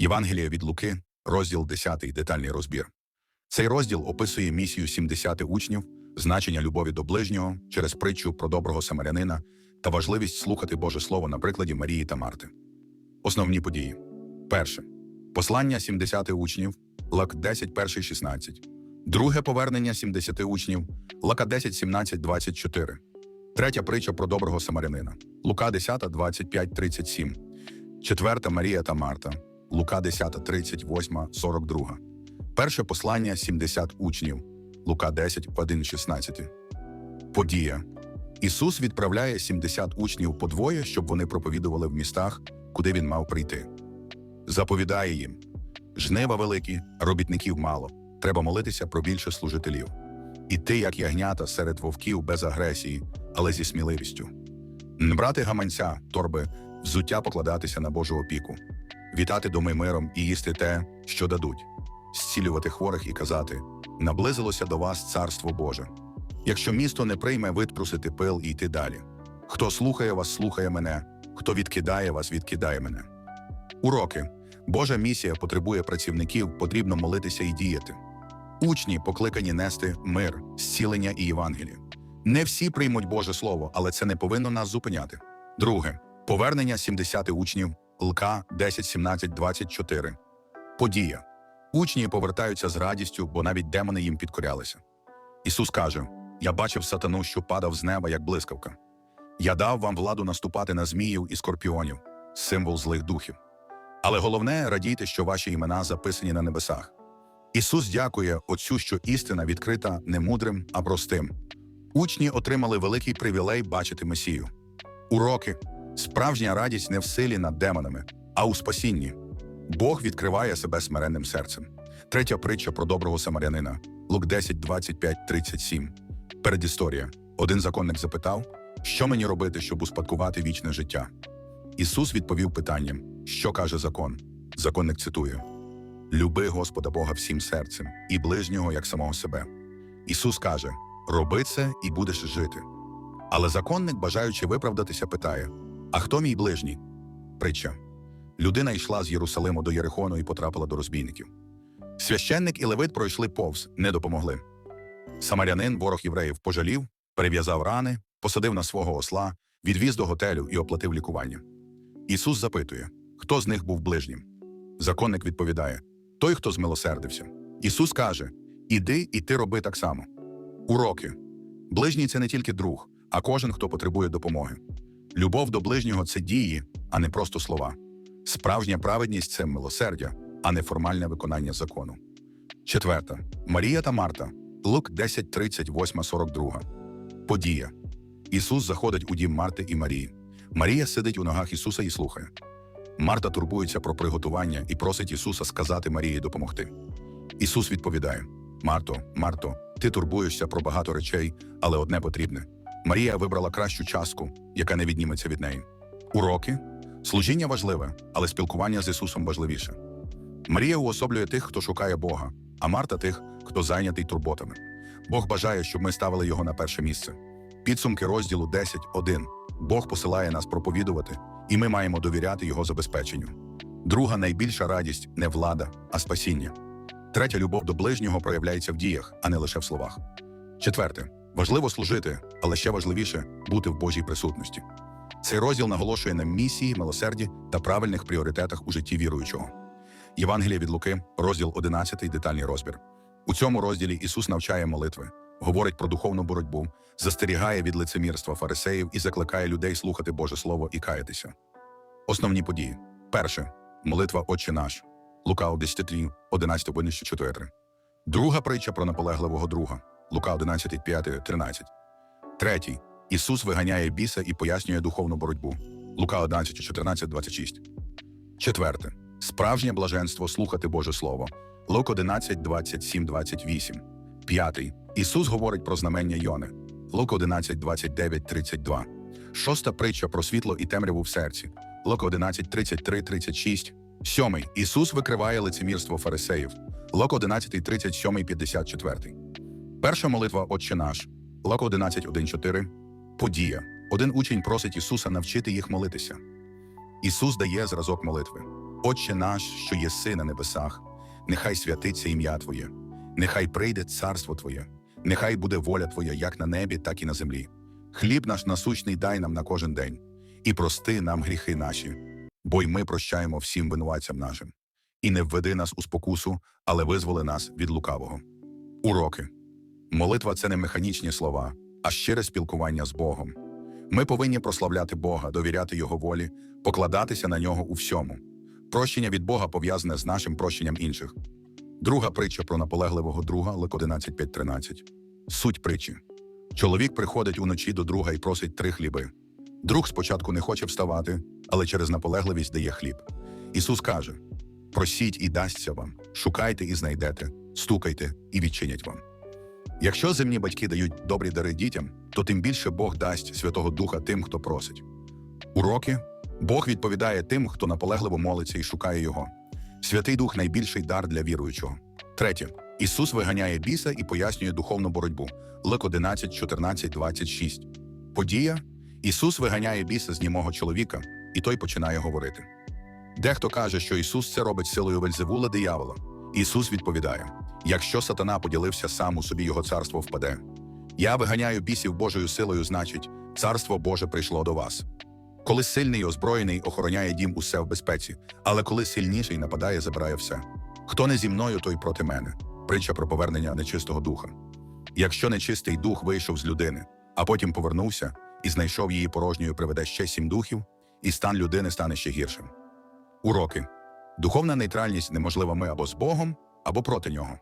Євангелія від Луки, розділ 10, детальний розбір. Цей розділ описує місію 70 учнів, значення любові до ближнього через притчу про доброго самарянина та важливість слухати Боже Слово на прикладі Марії та Марти. Основні події. Перше. Послання 70 учнів, Лак 10, 1, 16. Друге повернення 70 учнів, Лака 10, 17, 24. Третя притча про доброго самарянина. Лука 10, 25, 37. Четверта Марія та Марта. Лука 10, 38, 42. Перше послання 70 учнів. Лука 10, 1, 16. Подія. Ісус відправляє 70 учнів подвоє, щоб вони проповідували в містах, куди він мав прийти. Заповідає їм: жнива великі, робітників мало. Треба молитися про більше служителів. Іти, як ягнята серед вовків без агресії, але зі сміливістю. Не брати гаманця, торби, взуття покладатися на Божу опіку, вітати доми миром і їсти те, що дадуть, зцілювати хворих і казати: наблизилося до вас царство Боже. Якщо місто не прийме, витрусити пил і йти далі. Хто слухає вас, слухає мене, хто відкидає вас, відкидає мене. Уроки. Божа місія потребує працівників, потрібно молитися і діяти. Учні покликані нести мир, зцілення і Євангеліє. Не всі приймуть Боже Слово, але це не повинно нас зупиняти. Друге повернення 70 учнів ЛК 10, 17, 24. Подія. Учні повертаються з радістю, бо навіть демони їм підкорялися. Ісус каже: Я бачив сатану, що падав з неба, як блискавка. Я дав вам владу наступати на зміїв і скорпіонів, символ злих духів. Але головне радійте, що ваші імена записані на небесах. Ісус дякує Отцю, що істина відкрита не мудрим, а простим. Учні отримали великий привілей бачити Месію. Уроки справжня радість не в силі над демонами, а у спасінні. Бог відкриває себе смиренним серцем. Третя притча про доброго самарянина Лук 10, 25, 37. Передісторія. Один законник запитав, що мені робити, щоб успадкувати вічне життя. Ісус відповів питанням, що каже закон. Законник цитує: Люби Господа Бога всім серцем і ближнього як самого себе. Ісус каже: Роби це і будеш жити. Але законник, бажаючи виправдатися, питає: А хто мій ближній? Притча. Людина йшла з Єрусалиму до Єрихону і потрапила до розбійників. Священник і левит пройшли повз, не допомогли. Самарянин, ворог євреїв, пожалів, перев'язав рани, посадив на свого осла, відвіз до готелю і оплатив лікування. Ісус запитує, хто з них був ближнім. Законник відповідає: той, хто змилосердився. Ісус каже: Іди і ти роби так само. Уроки. Ближній це не тільки друг, а кожен, хто потребує допомоги. Любов до ближнього це дії, а не просто слова. Справжня праведність це милосердя, а не формальне виконання закону. Четверта. Марія та Марта. Лук 10, 38, 42. Подія. Ісус заходить у дім Марти і Марії. Марія сидить у ногах Ісуса і слухає. Марта турбується про приготування і просить Ісуса сказати Марії допомогти. Ісус відповідає: Марто, Марто, ти турбуєшся про багато речей, але одне потрібне. Марія вибрала кращу частку, яка не відніметься від неї. Уроки служіння важливе, але спілкування з Ісусом важливіше. Марія уособлює тих, хто шукає Бога, а Марта тих, хто зайнятий турботами. Бог бажає, щоб ми ставили його на перше місце. Підсумки розділу 10.1. Бог посилає нас проповідувати, і ми маємо довіряти його забезпеченню. Друга найбільша радість не влада, а спасіння. Третя любов до ближнього проявляється в діях, а не лише в словах. Четверте важливо служити, але ще важливіше бути в Божій присутності. Цей розділ наголошує на місії, милосерді та правильних пріоритетах у житті віруючого. Євангелія від Луки, розділ 11, детальний розбір. У цьому розділі Ісус навчає молитви, говорить про духовну боротьбу, застерігає від лицемірства фарисеїв і закликає людей слухати Боже Слово і каятися. Основні події: перше молитва Отче наш, Лука 11, 11, 4. Друга притча про наполегливого друга, Лука 11, 5, 13. Третій Ісус виганяє біса і пояснює духовну боротьбу, Лука 11, 14, 26. Четверте справжнє блаженство слухати Боже Слово, Лук 11, 27, 28. П'ятий Ісус говорить про знамення Йони, Лук 11, 29, 32. Шоста притча про світло і темряву в серці, Лук 11, 33, 36. Сьомий Ісус викриває лицемірство фарисеїв, Лук 11, 37, 54. Перша молитва Отче наш, Лук 11, 1, 4. Подія. Один учень просить Ісуса навчити їх молитися. Ісус дає зразок молитви. Отче наш, що єси на небесах, нехай святиться ім'я Твоє, нехай прийде царство Твоє, нехай буде воля Твоя як на небі, так і на землі. Хліб наш насущний дай нам на кожен день, і прости нам гріхи наші, бо й ми прощаємо всім винуватцям нашим. І не введи нас у спокусу, але визволи нас від лукавого. Уроки. Молитва це не механічні слова, а щире спілкування з Богом. Ми повинні прославляти Бога, довіряти Його волі, покладатися на нього у всьому. Прощення від Бога пов'язане з нашим прощенням інших. Друга притча про наполегливого друга Лик 11.5.13. Суть притчі. Чоловік приходить уночі до друга і просить три хліби. Друг спочатку не хоче вставати, але через наполегливість дає хліб. Ісус каже: Просіть і дасться вам, шукайте і знайдете, стукайте і відчинять вам. Якщо земні батьки дають добрі дари дітям, то тим більше Бог дасть Святого Духа тим, хто просить. Уроки Бог відповідає тим, хто наполегливо молиться і шукає його. Святий Дух найбільший дар для віруючого. Третє. Ісус виганяє біса і пояснює духовну боротьбу. Лик 11, 14, 26. Подія. Ісус виганяє біса з німого чоловіка, і той починає говорити. Дехто каже, що Ісус це робить силою Вельзевула диявола. Ісус відповідає: якщо сатана поділився сам у собі, його царство впаде. Я виганяю бісів Божою силою, значить, царство Боже прийшло до вас. Коли сильний і озброєний охороняє дім усе в безпеці, але коли сильніший нападає, забирає все. Хто не зі мною, той проти мене. Притча про повернення нечистого духа. Якщо нечистий дух вийшов з людини, а потім повернувся і знайшов її порожньою, приведе ще сім духів, і стан людини стане ще гіршим. Уроки. Духовна нейтральність неможлива ми або з Богом, або проти нього.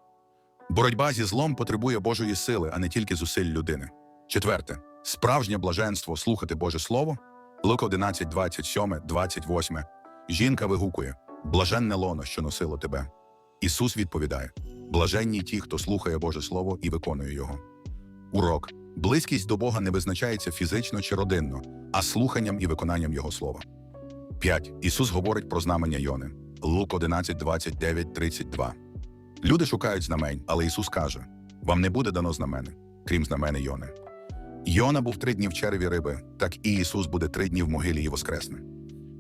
Боротьба зі злом потребує Божої сили, а не тільки зусиль людини. Четверте справжнє блаженство слухати Боже Слово. Лук 11, 27, 28. Жінка вигукує: Блаженне лоно, що носило тебе. Ісус відповідає: Блаженні ті, хто слухає Боже Слово і виконує його. Урок. Близькість до Бога не визначається фізично чи родинно, а слуханням і виконанням Його слова. 5. Ісус говорить про знамення Йони. Лук 11, 29, 32. Люди шукають знамень, але Ісус каже: Вам не буде дано знамени, крім знамени Йони. Йона був три дні в череві риби, так і Ісус буде три дні в могилі і воскресне.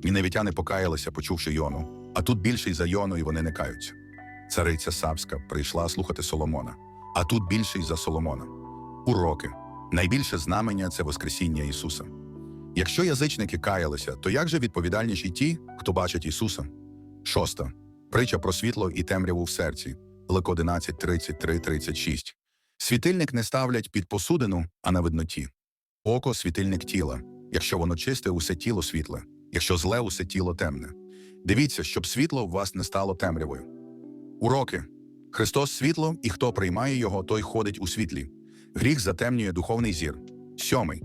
Ніневітяни покаялися, почувши Йону, а тут більший за Йону, і вони не каються. Цариця Савська прийшла слухати Соломона, а тут більший за Соломона. Уроки. Найбільше знамення це Воскресіння Ісуса. Якщо язичники каялися, то як же відповідальніші ті, хто бачить Ісуса? Шоста. Притча про світло і темряву в серці. Лик 11, 33, 36. Світильник не ставлять під посудину, а на видноті. Око світильник тіла. Якщо воно чисте, усе тіло світле, якщо зле, усе тіло темне. Дивіться, щоб світло в вас не стало темрявою. Уроки. Христос світло, і хто приймає його, той ходить у світлі. Гріх затемнює духовний зір. Сьомий.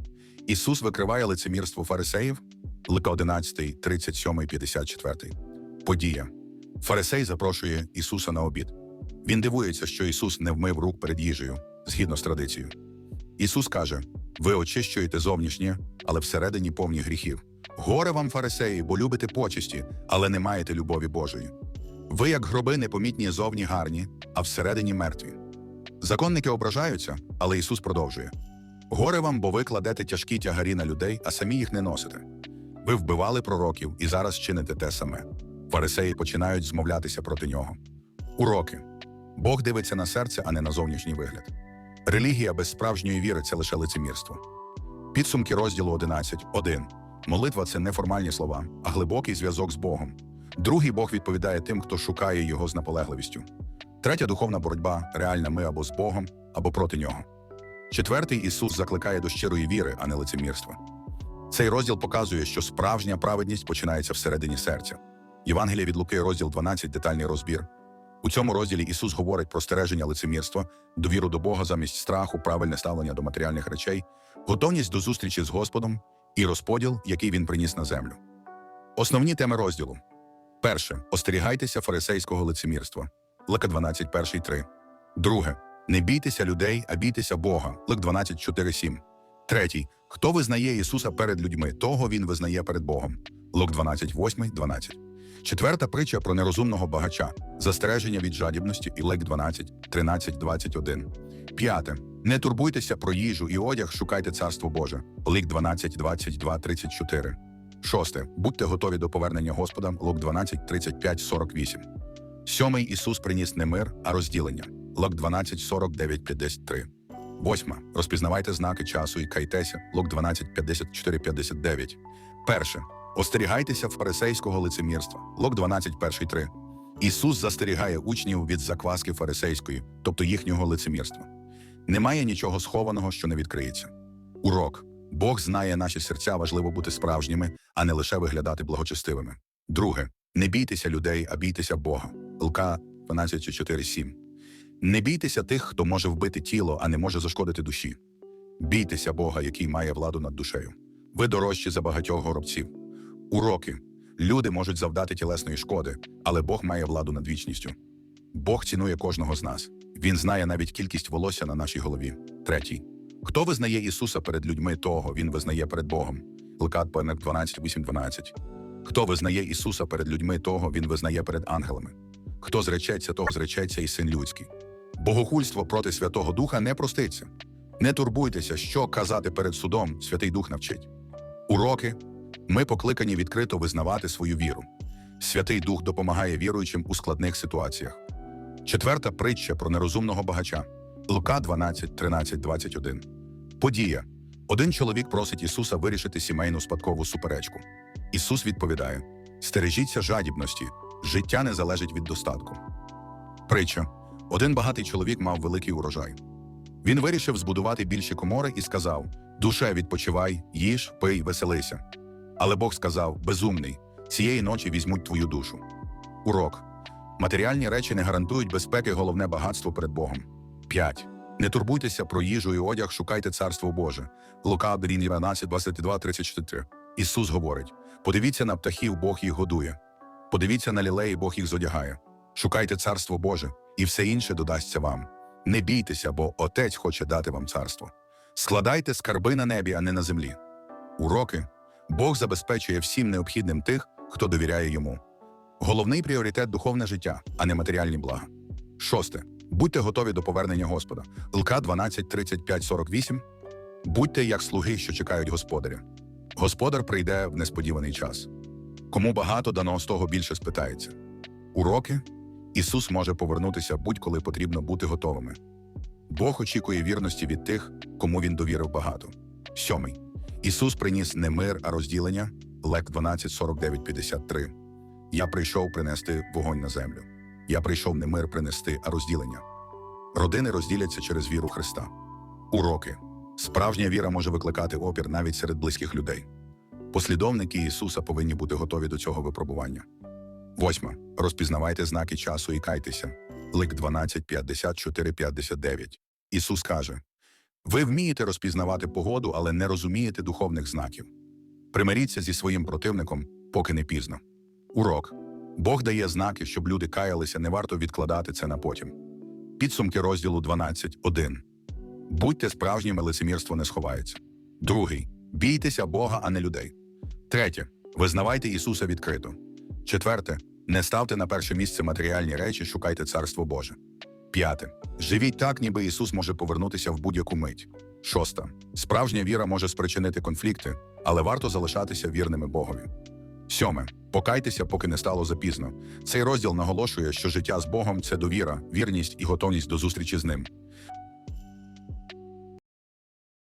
Ісус викриває лицемірство фарисеїв. Лика 11, 37, 54. Подія. Фарисей запрошує Ісуса на обід. Він дивується, що Ісус не вмив рук перед їжею, згідно з традицією. Ісус каже: Ви очищуєте зовнішнє, але всередині повні гріхів. Горе вам, фарисеї, бо любите почесті, але не маєте любові Божої. Ви, як гроби, непомітні зовні гарні, а всередині мертві. Законники ображаються, але Ісус продовжує: Горе вам, бо ви кладете тяжкі тягарі на людей, а самі їх не носите. Ви вбивали пророків і зараз чините те саме. Фарисеї починають змовлятися проти нього. Уроки. Бог дивиться на серце, а не на зовнішній вигляд. Релігія без справжньої віри це лише лицемірство. Підсумки розділу 11. 1. Молитва це не формальні слова, а глибокий зв'язок з Богом. Другий Бог відповідає тим, хто шукає його з наполегливістю. Третя духовна боротьба реальна ми або з Богом, або проти нього. Четвертий Ісус закликає до щирої віри, а не лицемірства. Цей розділ показує, що справжня праведність починається всередині серця. Євангелія від Луки, розділ 12, детальний розбір. У цьому розділі Ісус говорить про стереження лицемірства, довіру до Бога замість страху, правильне ставлення до матеріальних речей, готовність до зустрічі з Господом і розподіл, який він приніс на землю. Основні теми розділу: перше. Остерігайтеся фарисейського лицемірства. Лика 12, 1, 3. Друге. Не бійтеся людей, а бійтеся Бога. Лик 12, 4, 7. Третій. Хто визнає Ісуса перед людьми, того Він визнає перед Богом. Лук 12, 8, 12. Четверта притча про нерозумного багача, застереження від жадібності і лек 12, 13, 21. П'яте. Не турбуйтеся про їжу і одяг, шукайте царство Боже. Лик 12, 22, 34. Шосте. Будьте готові до повернення Господа. Лук 12, 35, 48. Сьомий Ісус приніс не мир, а розділення. Лук 12, 49, 53. Восьма. Розпізнавайте знаки часу і кайтеся. Лук 12, 54, 59. Перше. Остерігайтеся фарисейського лицемірства. Лук 12, 1, 3. Ісус застерігає учнів від закваски фарисейської, тобто їхнього лицемірства. Немає нічого схованого, що не відкриється. Урок. Бог знає наші серця, важливо бути справжніми, а не лише виглядати благочестивими. Друге. Не бійтеся людей, а бійтеся Бога. Лука 12.4.7. Не бійтеся тих, хто може вбити тіло, а не може зашкодити душі. Бійтеся Бога, який має владу над душею. Ви дорожчі за багатьох горобців. Уроки. Люди можуть завдати тілесної шкоди, але Бог має владу над вічністю. Бог цінує кожного з нас. Він знає навіть кількість волосся на нашій голові. Третій. Хто визнає Ісуса перед людьми, того він визнає перед Богом. Лукат 12, 8, 12. Хто визнає Ісуса перед людьми, того він визнає перед ангелами. Хто зречеться, того зречеться і син людський. Богохульство проти Святого Духа не проститься. Не турбуйтеся, що казати перед судом, Святий Дух навчить. Уроки ми покликані відкрито визнавати свою віру. Святий Дух допомагає віруючим у складних ситуаціях. Четверта притча про нерозумного багача. Лука 12, 13, 21. Подія. Один чоловік просить Ісуса вирішити сімейну спадкову суперечку. Ісус відповідає: Стережіться жадібності, життя не залежить від достатку. Притча. Один багатий чоловік мав великий урожай. Він вирішив збудувати більші комори і сказав: Душе, відпочивай, їж, пий, веселися. Але Бог сказав: Безумний, цієї ночі візьмуть твою душу. Урок. Матеріальні речі не гарантують безпеки, головне багатство перед Богом. 5. Не турбуйтеся про їжу і одяг, шукайте царство Боже. Лука 12, 22, 34. Ісус говорить: подивіться на птахів, Бог їх годує. Подивіться на лілеї, Бог їх зодягає. Шукайте царство Боже, і все інше додасться вам. Не бійтеся, бо Отець хоче дати вам царство. Складайте скарби на небі, а не на землі. Уроки Бог забезпечує всім необхідним тих, хто довіряє йому. Головний пріоритет духовне життя, а не матеріальні блага. Шосте. Будьте готові до повернення Господа. Лка 12, 35, 48. Будьте як слуги, що чекають господаря. Господар прийде в несподіваний час. Кому багато дано, з того більше спитається. Уроки Ісус може повернутися будь-коли потрібно бути готовими. Бог очікує вірності від тих, кому він довірив багато. Сьомий. Ісус приніс не мир, а розділення. Лек 12, 49, 53. Я прийшов принести вогонь на землю. Я прийшов не мир принести, а розділення. Родини розділяться через віру Христа. Уроки. Справжня віра може викликати опір навіть серед близьких людей. Послідовники Ісуса повинні бути готові до цього випробування. Восьма. Розпізнавайте знаки часу і кайтеся. Лик 12, 54, 59. Ісус каже: Ви вмієте розпізнавати погоду, але не розумієте духовних знаків. Примиріться зі своїм противником, поки не пізно. Урок. Бог дає знаки, щоб люди каялися, не варто відкладати це на потім. Підсумки розділу 12.1. Будьте справжніми, лицемірство не сховається. Другий. Бійтеся Бога, а не людей. Третє. Визнавайте Ісуса відкрито. Четверте. Не ставте на перше місце матеріальні речі, шукайте Царство Боже. П'яте. Живіть так, ніби Ісус може повернутися в будь-яку мить. Шоста. Справжня віра може спричинити конфлікти, але варто залишатися вірними Богові. Сьоме. Покайтеся, поки не стало запізно. Цей розділ наголошує, що життя з Богом це довіра, вірність і готовність до зустрічі з ним.